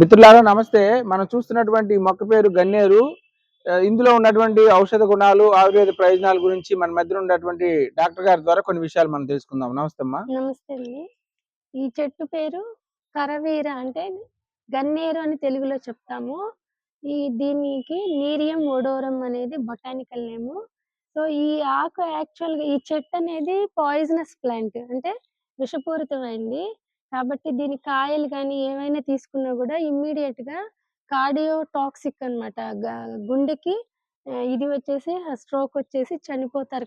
మిత్రులారా నమస్తే. మనం చూస్తున్నటువంటి మొక్క పేరు గన్నేరు. ఇందులో ఉన్నటువంటి ఔషధ గుణాలు ఆయుర్వేద ప్రయోజనాల గురించి మన మధ్య ఉన్నటువంటి డాక్టర్ గారి ద్వారా కొన్ని విషయాలు మనం తెలుసుకుందాం. నమస్తే అమ్మా. నమస్తే అండి. ఈ చెట్టు పేరు కరవీర అంటే గన్నేరు అని తెలుగులో చెప్తాము. ఈ దీనికి నీరియం ఒడోరం అనేది బొటానికల్ నేము. సో ఈ ఆకు యాక్చువల్గా ఈ చెట్టు అనేది పాయిజనస్ ప్లాంట్ అంటే విషపూరితమైంది. కాబట్టి దీని కాయలు కానీ ఏమైనా తీసుకున్నా కూడా ఇమ్మీడియట్గా కార్డియో టాక్సిక్ అనమాట గుండెకి ఇది వచ్చేసి స్ట్రోక్ వచ్చేసి చనిపోతారు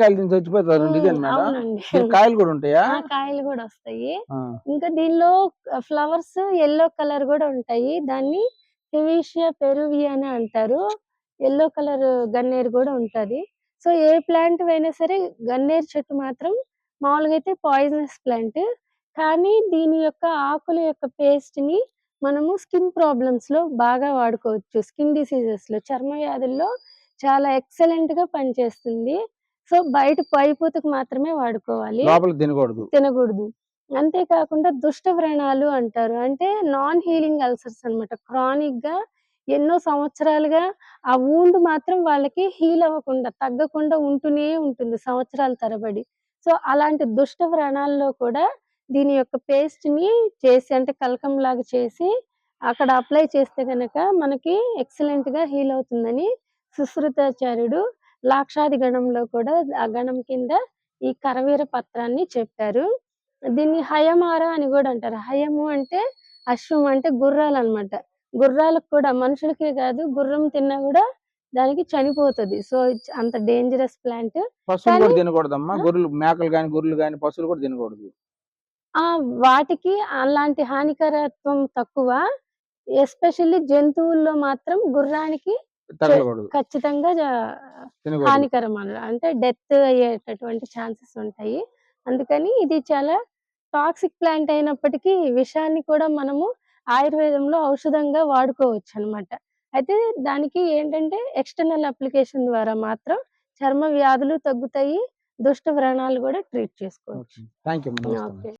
కాయలు తిని చచ్చిపోతారు కూడా ఉంటాయా? ఆ, కాయలు కూడా వస్తాయి. ఇంకా దీనిలో ఫ్లవర్స్ ఎల్లో కలర్ కూడా ఉంటాయి. దాన్ని హెవిషియా పెరువియా అని అంటారు. ఎల్లో కలర్ గన్నేరు కూడా ఉంటది. సో ఏ ప్లాంట్ అయినా సరే గన్నేరు చెట్టు మాత్రం మామూలుగా అయితే పాయిజనస్ ప్లాంట్ కానీ దీని యొక్క ఆకుల యొక్క పేస్ట్ని మనము స్కిన్ ప్రాబ్లమ్స్లో బాగా వాడుకోవచ్చు. స్కిన్ డిసీజెస్లో చర్మ వ్యాధుల్లో చాలా ఎక్సలెంట్గా పనిచేస్తుంది. సో బయట పైపూతకు మాత్రమే వాడుకోవాలి. తినకూడదు. తినకూడదు. అంతేకాకుండా దుష్ట వ్రణాలు అంటారు. అంటే నాన్ హీలింగ్ అల్సర్స్ అన్నమాట. క్రానిక్గా ఎన్నో సంవత్సరాలుగా ఆ వూండ్ మాత్రం వాళ్ళకి హీల్ అవ్వకుండా తగ్గకుండా ఉంటూనే ఉంటుంది సంవత్సరాల తరబడి. సో అలాంటి దుష్ట వ్రణాల్లో కూడా దీని యొక్క పేస్ట్ని చేసి అంటే కలకం లాగా చేసి అక్కడ అప్లై చేస్తే గనక మనకి ఎక్సలెంట్గా హీల్ అవుతుందని సుశ్రుతాచార్యుడు లాక్షాది గణంలో కూడా ఆ గణం కింద ఈ కరవీర పత్రాన్ని చెప్పారు. దీన్ని హయమార అని కూడా అంటారు. హయము అంటే అశ్వం అంటే గుర్రాలు అన్నమాట. గుర్రాలకు కూడా మనుషులకే కాదు గుర్రం తిన్నా కూడా దానికి చనిపోతది. సో అంత డేంజరస్ ప్లాంట్. పశువులు కూడా తినకూడదమ్మా? గొర్రెలు మేకలు కానీ గొర్రెలు కానీ పశువులు కూడా తినకూడదు. ఆ వాటికి అలాంటి హానికరత్వం తక్కువ. ఎస్పెషల్లీ జంతువుల్లో మాత్రం గుర్రానికి తగలకూడదు. ఖచ్చితంగా జ- తినకూడదు. హానికరం అన్నమాట అంటే డెత్ అయ్యేటటువంటి ఛాన్సెస్ ఉంటాయి. అందుకని ఇది చాలా టాక్సిక్ ప్లాంట్ అయినప్పటికీ విషాన్ని కూడా మనము ఆయుర్వేదంలో ఔషధంగా వాడుకోవచ్చు అన్నమాట అయితే దానికి ఏంటంటే ఎక్స్టర్నల్ అప్లికేషన్ ద్వారా మాత్రం చర్మ వ్యాధులు తగ్గుతాయి. దుష్ట వ్రణాలు కూడా ట్రీట్ చేసుకోవచ్చు. ఓకే.